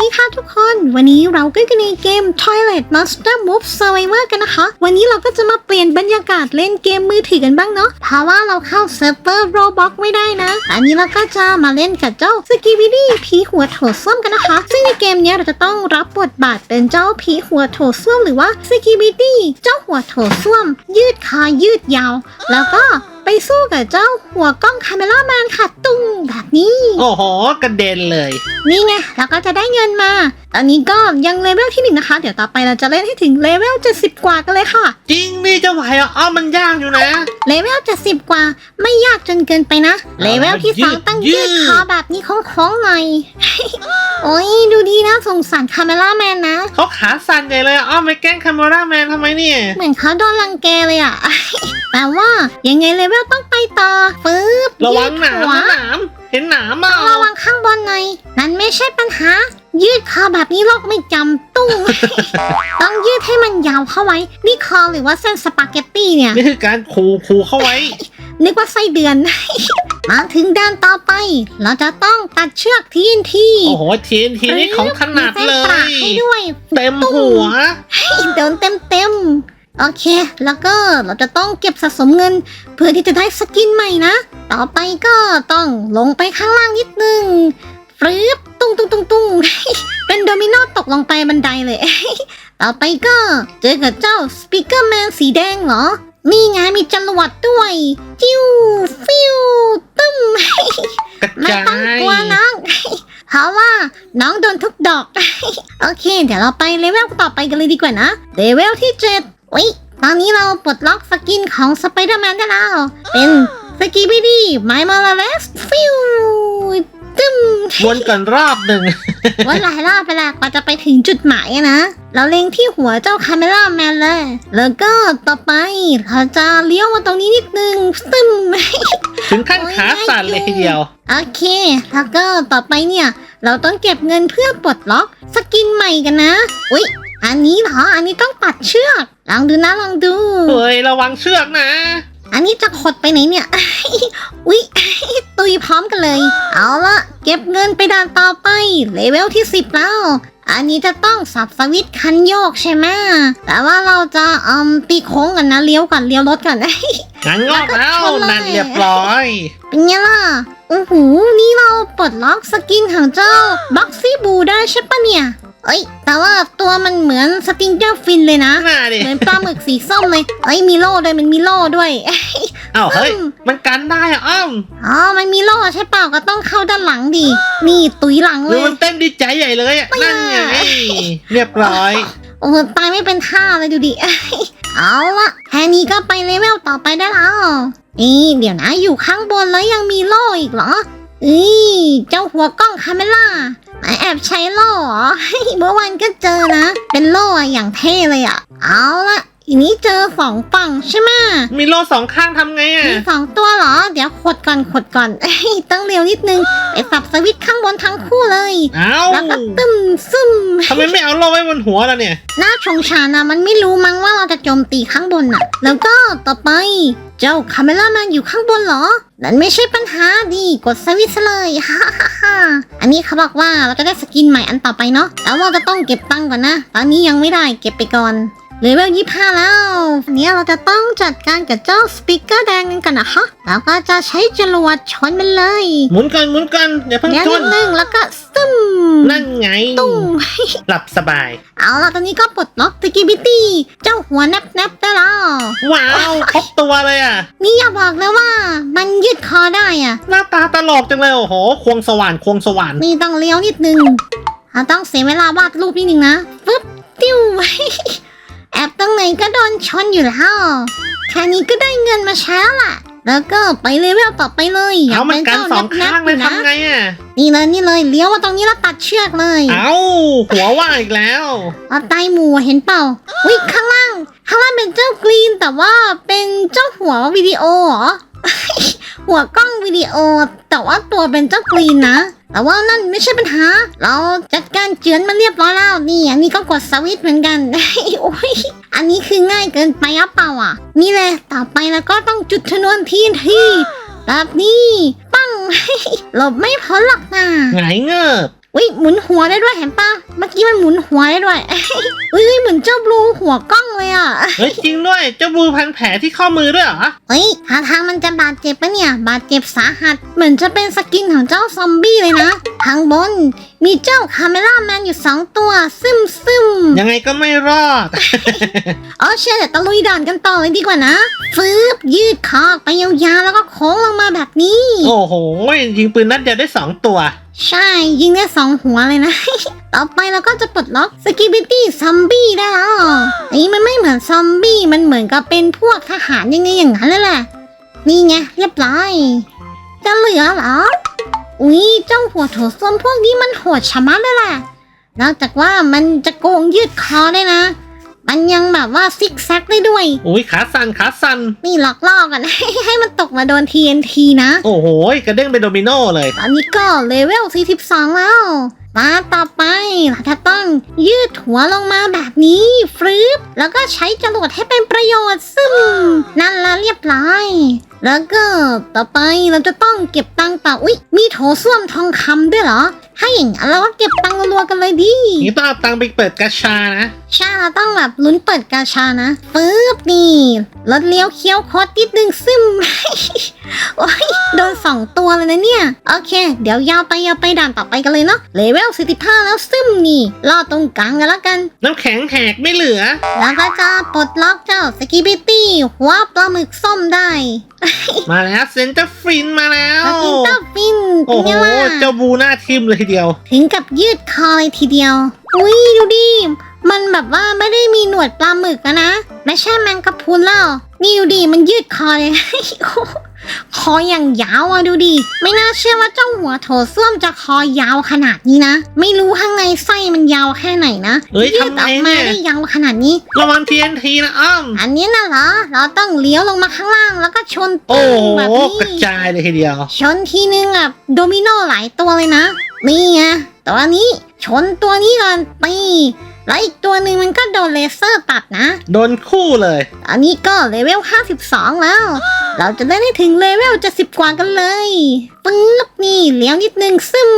ดีค่ะทุกคน วันนี้เราก็อยู่ในเกม Toilet Monster Move Survivor กันนะคะ วันนี้เราก็จะมาเปลี่ยนบรรยากาศเล่นเกมมือถือกันบ้างเนาะ เพราะว่าเราเข้าเซิร์ฟเวอร์ Roblox ไม่ได้นะ อันนี้เราก็จะมาเล่นกับเจ้าสกีบิดี้ผีหัวโถส้วมกันนะคะ ซึ่งในเกมนี้เราจะต้องรับบทบาทเป็นเจ้าผีหัวโถส้วมหรือว่าสกีบิดี้เจ้าหัวโถส้วม ยืดขายืดยาว แล้วก็ สู้กับเจ้าหัวกล้องคาเมล่าแมนค่ะ ตุ้งแบบนี้ โอ้โห กระเด็นเลย นี่ไงเราก็จะได้เงินมาต อนนี้ก็ยังเลเวลที่หนึ่งนะคะ เดี๋ยวต่อไปเราจะเล่นให้ถึงเลเวล70 กว่ากันเลยค่ะ จริงนี่จะไหวเหรออ้าวมันยากอยู่นะ เลเวล70 กว่า ไม่ยากจนเกินไปนะ เลเวลที่สองยืดตั้งยืยืดดคอแบบนี้โค้งๆหน่อย โอ้ยดูดีนะสงสารคาเมล่าแมนนะ เขาขาสั่นใหญ่เลยอะอ้าวไม่แกล้งคาเมราแมนทำไมเนี่ย เหมือนเขาโดนรังแกเลยอะแต่ว่ายังไงเลเวลต้องไปต่อปึ๊บระวังหนามยืดหัวนะหนามเห็นหนามเปล่าต้องระวังข้างบนหน่อยนั่นไม่ใช่ปัญหา ยืดคอแบบนี้โลกไม่จำตุ้ง ต้องยืดให้มันยาวเข้าไว้ นี่คอหรือว่าเส้นสปาเกตตี้เนี่ย นี่คือการคูคูเข้าไว้ นึกว่าไส้เดือน มาถึงด้านต่อไป เราจะต้องตัดเชือกทีนทีโอ้โหทีนทีนี่ของถนัดเลมีส้นประยให้ด้วย เต็มหัว โดนเต็มเต็มๆโอเค แล้วก็เราจะต้องเก็บสะสมเงิน เพื่อที่จะได้สกินใหม่นะ ต่อไปก็ต้องลงไปข้างล่างนิดนึงฟรึบ ตุ้งตุ้งตุ้งตุ้งเป็นโดมิโนตกลงไปบันไดเลย ต่อไปก็เจอกับเจ้าสปีกเกอร์แมนสีแดงเหรอมีไงมีจรวดด้วย จิ้ว ฟิวตึ้มกระไม่จาต้องยกลัวน้องเพราะว่าน้องโดนทุกดอก โอเค เดี๋ยวเราไปเลเวลต่อไปกันเลยดีกว่านะเลเวลที่เจ็ดอุ๊ยตอนนี้เราปลดล็อกสกินของสไปเดอร์แมนได้แล้ว เป็นสกีบีดีไมมาลาเลสฟิว ตึ้มวนกันรอบหนึ่งวันหลายรอบไปแล้วกว่าจะไปถึงจุดหมายอะนะ เราเล็งที่หัวเจ้าคาเมล่าแมนเลย แล้วก็ต่อไปเราจะเลี้ยวมาตรงนี้นิดนึงตึ้มถึงขั้นขาสั่นเลยทีเดียว โอเคแล้วก็ต่อไปเนี่ย เราต้องเก็บเงินเพื่อปลดล็อกสกินใหม่กันนะ อุ๊ยอันนี้เหรอ อันนี้ต้องตัดเชือก ลองดูนะ ลองดู เฮ้ย ระวังเชือกนะ อันนี้จะขดไปไหนเนี่ย อุ๊ย ตุยพร้อมกันเลย เอาละ เก็บเงินไปด่านต่อไป เลเวลที่ 10 แล้ว อันนี้จะต้องสับสวิตช์คันโยกใช่ไหมแต่ว่าเราจะอืมตีโค้งกันนะเลี้ยวก่อนเลี้ยวรถก่อนงั้นงอกแล้วแล้วก็ชนเลยนั่นเรียบร้อย เป็นไงล่ะ โอ้โห นี่เราปลดล็อกสกินของเจ้าบ็อกซี่บูได้ใช่ปะเนี่ย เอ้ย แต่ว่าตัวมันเหมือนสติงเจอร์ฟินเลยนะหน้าดิ เหมือนปลาหมึกสีส้มเลย เอ้ยมีโล่ด้วยมันมีโล่ด้วยเอ้าเฮ้ยอืมมันกันได้อะอ้อมอ๋อ มันมีโล่ใช่เปล่าก็ต้องเข้าด้านหลังดิ นี่ตุยหลังหเลรือย มันเต้นดีใจใหญ่เลยอะนั่นไงเรียบร้อย โอ้โหตายไม่เป็นท่าเลยดูดิ เอาละแค่นี้ก็ไปเลเวลต่อไปได้แล้วนี่เดี๋ยวนะอยู่ข้างบนแล้วยังมีโล่อีกเหรออีเจ้าหัวกล้องคาเมล่าไหนแอบใช้โล่เหรอ เมื่อวันก็เจอนะ เป็นโล่อะอย่างเท่เลยอะเอาละ ทีนี้เจอสองฝั่งใช่ไหมมีโล่สองข้างทำไงอะมีสองตัวเหรอ เดี๋ยวขดก่อนขดก่อนต้องเร็วนิดนึงไปสับสวิตช์ข้างบนทั้งคู่เลย เอ้าแล้วก็ตึมซึมทำไมไม่เอาโล่ไว้บนหัวล่ะเนี่ย หน้าชงชานะมันไม่รู้มั้งว่าเราจะโจมตีข้างบนน่ะ แล้วก็ต่อไป เจ้าคาเมล่าแมนอยู่ข้างบนเหรอ นั่นไม่ใช่ปัญหาดีกดสวิตช์ซะเลย ฮ่าฮ่าฮ่าอันนี้เขาบอกว่าเราจะได้สกินใหม่อันต่อไปเนาะแต่ว่าจะต้องเก็บตังค์ก่อนนะ ตอนนี้ยังไม่ได้เก็บไปก่อน เลเวลยี่ห้าแล้ววันนี้เราจะต้องจัดการกับเจ้าสปีกเกอร์แดงกันก่อนนะคะแล้วก็จะใช้จรวดชนมันเลยหมุนกันหมุนกันอย่าเพิ่งเดี๋ยวชนินดนึงแล้วก็ซึมนั่นไงตุ้มหลับสบาย เอาล่ะตอนนี้ก็ปลดล็อกสกิบิตี้เจ้าหัวแนบแนบได้แล้วว้าวครบตัวเลยอะ นี่อย่าบอกนะว่า มันยืดคอได้อะหน้าตาตลกจังเลยโอ้โห ควงสว่านควงสว่านนี่ต้องเลี้ยวนิดนึงเราต้องเสียเวลาวาดรูปนิดนึงนะฟึบติ้ว แอบตรงไหนก็โดนชนอยู่แล้วแค่นี้ก็ได้เงินมาใช้แล้วล่ะ แล้วก็ไปเลเวลต่อไปเลยอยาเอากมันเป็นกันเจ้าสองแนข้างบๆเลยนะทำไงอะ นี่เลยนี่เลยเลี้ยวมาตรงนี้แล้วตัดเชือกเลยเอาหัวว่าอีกแล้ว เอาไตหมูเห็นเปล่าวิข้างล่างข้างล่างเป็นเจ้ากรีนแต่ว่าเป็นเจ้าหัววิดีโอเหรอ หัวกล้องวิดีโอ แต่ว่าตัวเป็นเจ้ากรีนนะ แต่ว่านั่นไม่ใช่ปัญหา เราจัดการเจือนมาเรียบร้อยแล้วนี่อันนี้ก็กดสวิตช์เหมือนกัน โอ้ยอันนี้คือง่ายเกินไปอะเปล่าอะ นี่แหละต่อไปแล้วก็ต้องจุดชนวนที่ที่แบบนี้ ปังหลบไม่พ้นหรอกนะไงเงือบ อุ้ยหมุนหัวได้ด้วยเห็นปะเมื่อกี้มันหมุนหัวได้ด้วย อุ้ยเหมือนเจ้าบลูหัวกล้องเลยอะเฮ้ยจริงด้วยเจ้าบูพันแผลที่ข้อมือด้วยเหรอเฮ้ยท่าทางมันจะบาดเจ็บปะเนี่ย บาดเจ็บสาหัส เหมือนจะเป็นสกินของเจ้าซอมบี้เลยนะทางบน มีเจ้าคาเมล่าแมนอยู่สองตัวซึมซึมยังไงก็ไม่รอดอ๋อเชื่อเดี๋ยวตะลุยด่านกันต่อเลยดีกว่านะฟืบยืดคอออกไปยาวๆแล้วก็โค้งลงมาแบบนี้ โอ้โหยิงปืนนัดเดียวได้สองตัว ใช่ ยิงได้สองหัวเลยนะ ต่อไปเราก็จะปลดล็อกสกิบิตี้ซอมบี้ได้แล้วอันนี้มันไม่เหมือนซอมบี้มันเหมือนกับเป็นพวกทหารยังไงอย่างนั้นเลยแหละนี่ไงเรียบร้อยจะเหลือเหรออุ้ยเจ้าหัวโถส้วมพวกนี้มันโหดชะมัดเลยแหละนอกจากว่ามันจะโกงยืดคอได้นะ มันยังแบบว่าซิกแซกได้ด้วย อุ้ยขาสั่นขาสั่นนี่หลอกล่อกันให้มันตกมาโดน TNT นะ โอ้โหกระเด้งเป็นโดมิโนเลย ตอนนี้ก็เลเวล 42 แล้ว มาต่อไปเราจะต้องยืดหัวลงมาแบบนี้ฟรึบแล้วก็ใช้จรวดให้เป็นประโยชน์ซึ่งนั่นละเรียบร้อยแล้วก็ต่อไปเราจะต้องเก็บตังค์ต่ออุ๊ยมีโถส้วมทองคำด้วยเหรอ ถ้าอย่างนั้นเราก็เก็บตังค์รัวๆกันเลยดิ นี่ต้องเอาตังค์ไปเปิดกาชานะ ใช่เราต้องแบบลุ้นเปิดกาชานะปึ๊บนี่รถเลี้ยวเคี้ยวโคตรนิดนึงซึม โอ้ยโดนสองตัวเลยนะเนี่ย โอเค เดี๋ยวยาวไปยาวไปด่านต่อไปกันเลยเนาะเลเวล45แล้วซึมนี่รอตรงกลางกันแล้วกัน น้ำแข็งแหกไม่เหลือ แล้วก็จะปลดล็อกเจ้าสกิบิตี้หัวปลาหมึกส้มได้ มาแล้วเซนเตอร์ฟินมาแล้วสกินเตอร์ฟินเป็โอ้นโหไงล่ะเจ้าบูหน้าทิมเลยทีเดียว ถึงกับยืดคอเลยทีเดียว อุ้ยดูดิ มันแบบว่าไม่ได้มีหนวดปลาหมึกอะนะ ไม่ใช่แมงกะพรุนแล้วนี่ดูดิ มันยืดคอเลย คออย่างยาวอะดูดิ ไม่น่าเชื่อว่าเจ้าหัวโถส้วมจะคอยาวขนาดนี้นะ ไม่รู้ข้างในไส้มันยาวแค่ไหนนะเอ้ยยืดทำอไมอกมาเนี่ย ได้ยาวขนาดนี้ ระวัง TNT นะอ้อม อันนี้น่ะเหรอ เราต้องเลี้ยวลงมาข้างล่างแล้วก็ชนโอ้ตึ้งโหแบบกระนี้จายเลยทีเดียว ชนทีนึงอะโดมิโนหลายตัวเลยนะ นี่ไงตัวนี้ชนตัวนี้ก่อนตี แล้วอีกตัวหนึ่งมันก็โดนเลเซอร์ตัดนะ โดนคู่เลย อันนี้ก็เลเวล 52 แล้ว เราจะได้ให้ถึงเลเวล70กว่ากันเลยปึ๊บนี่เลี้ยวนิดนึงซึม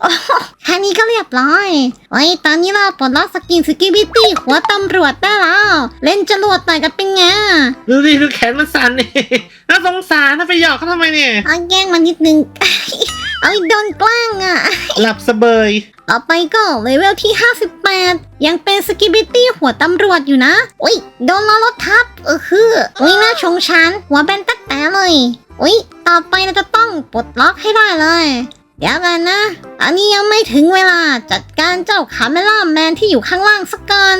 โอ้โหแค่นี้ก็เรียบร้อย ไว้ยตอนนี้เราปลดล็อกสกินสกิบิตี้หัวตำรวจได้แล้ว เล่นจรวดหน่อยกันเป็นไง ดูดิดูแขนมันสั่นนี่ น่าสงสารนะไปหยอกเขาทำไมเนี่ย เอาแย่งมันนิดนึง เอาอีกโดนแกล้งอะ หลับสะเบย ต่อไปก็เลเวลที่ 58 ยังเป็นสกิบิตี้หัวตำรวจอยู่นะ อุ้ยโดนล้อรถทับ เออคือ อุ้ยน่าชงชันหัวแบนตัดแต่เลย อุ้ยต่อไปเราจะต้องปลดล็อกให้ได้เลย เดี๋ยวกันนะ อันนี้ยังไม่ถึงเวลาจัดการเจ้าคาเมล่าแมนที่อยู่ข้างล่างสักกัน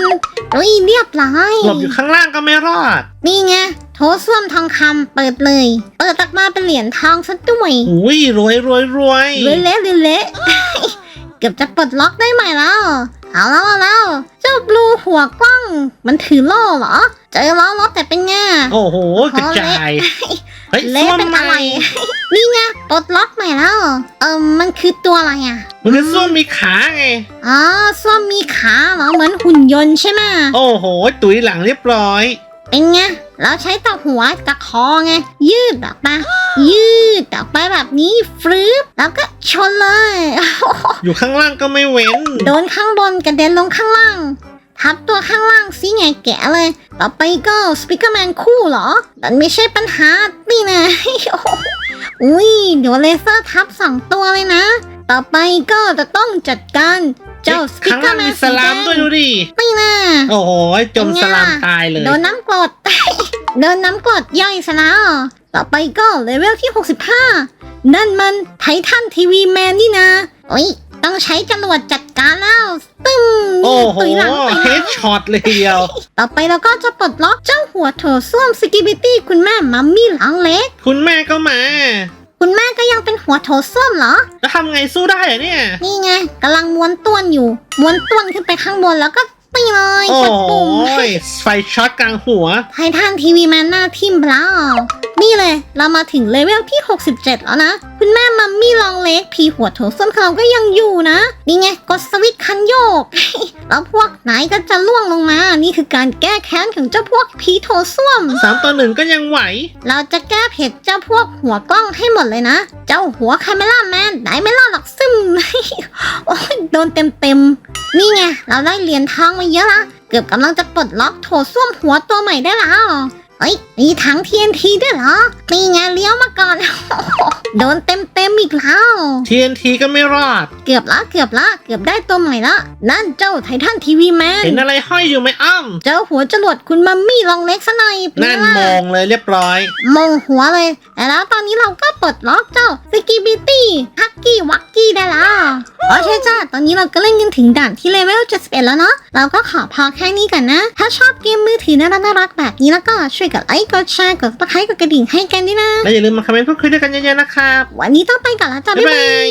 อุ้ยเรียบร้อยหลบอยู่ข้างล่างก็ไม่รอด นี่ไงโถส้วมทองคำเปิดเลย เปิดออกมาเป็นเหรียญทองซะด้วยอุ้ยรวยรวยรวยเละเละเละเละเกือบจะปลดล็อกได้ใหม่แล้ว เอาแล้วเอาแล้ว เจ้าบลูหัวก ล้องมันถือโล่เหรอ เจอล้อรถแต่เป็นไงโอ้โหกระจายเฮ้ยเละส้วมเป็นใหอะไรม่นี่ไงปลดล็อกใหม่แล้ว เออมันคือตัวอะไรอะ มันคือส้วมมีขาไง อ๋อส้วมมีขาเหรอ เหมือนหุ่นยนต์ใช่ไหมโอ้โห ตุ๋ยหลังเรียบร้อย เป็นไง เราใช้แต่หัวกับคอไง ยืดออกมา ยืดออกไปแบบนี้ฟรึบแล้วก็ชนเลย อยู่ข้างล่างก็ไม่เว้น โดนข้างบนกระเด็นลงข้างล่าง ทับตัวข้างล่างซิไงแกะเลย ต่อไปก็สปิเกอร์แมนคู่เหรอมันไม่ใช่ปัญหานี่นะอุ้ยเดี๋ยวเลเซอร์ทับสองตัวเลยนะ ต่อไปก็จะต้องจัดการเจ้าสปิข้างเกอล่างร์แมมีนสสีแดลามงด้วยดูดินี่นะโอ้โหจมสลามตายเลยโดนน้ำกรดโดนน้ำกรดย่อยซะแล้วต่อไปก็เลเวลที่ 65 นั่นมันไททันทีวีแมนนี่นะโอ้ย ต้องใช้จรวดจัดการแล้วตึ้มโอ้นี่โหตุยหลังไปเฮแล้วดช็อตเลยทีเดียว ต่อไปเราก็จะปลดล็อกเจ้าหัวโถส้วมสกิบิตี้คุณแม่มัมมี่หลังเล็ก คุณแม่ก็มา คุณแม่ก็ยังเป็นหัวโถส้วมเหรอ แล้วทำไงสู้ได้อะเนี่ย นี่ไงกำลังม้วนต้วนอยู่ม้วนต้วนขึ้นไปข้างบนแล้วก็ตีเลยโอ้กดโหปุ่มไฟช็อตกลางหัว ไททันทีวีแมนหน้าทิมแล้วนี่เลย เรามาถึงเลเวลที่ 67 แล้วนะ คุณคุณแม่มัมมี่ลองเล็กผีหัวโถส้วมของเราก็ยังอยู่นะนี่ไงกดสวิตช์คันโยก แล้วพวกไหนก็จะล่วงลงมา นี่คือการแก้แค้นของเจ้าพวกผีโถส้วม สามต่อหนึ่งก็ยังไหว เราจะแก้เผ็ดเจ้าพวกหัวกล้องให้หมดเลยนะ เจ้าหัวคาเมล่าแมนไหนไม่รอดหรอกซึม โอ้ยโดนเต็มเต็มๆนี่ไงเราได้เหรียญทองมาเยอะละเกือบกำลังจะปลดล็อกโถส้วมหัวตัวใหม่ได้แล้วเฮ้ยมีถัง TNT ด้วยเหรอนี่ไงเลี้ยวมาก่อน โดนเต็มเต็มๆอีกแล้ว TNT ก็ไม่รอด เกือบละเกือบละเกือบได้ตัวใหม่ละ นั่นเจ้าไททันทีวีแมน เห็นอะไรห้อยอยู่ไหมอ้อมเจ้าหัวจรวดคุณมัมมี่ลองเล็กซะหน่อยเป็นั่นไงมล่ะองเลยเรียบร้อยมงหัวเลยแต่แล้วตอนนี้เราก็ปลดล็อกเจ้าสกิบิตี้ฮักกี้วักกี้ได้แล้วโอเคจ้าตอนนี้เราก็เล่นกันถึงด่านที่เลเวล71แล้วเนาะ เราก็ขอพอแค่นี้กันนะ ถ้าชอบเกมมือถือน่ารักน่ารักๆแบบนี้แล้วก็ช่วยกดไลค์ กดแชร์ กดติดตามกดกระดิ่งให้กันด้วยนะ และอย่าลืมมาคอมเมนต์พูดคุยด้วยกันเยอะๆนะครับ วันนี้ต้องไปก่อนแล้วจ้าบ๊ายบ๊ายบาบายย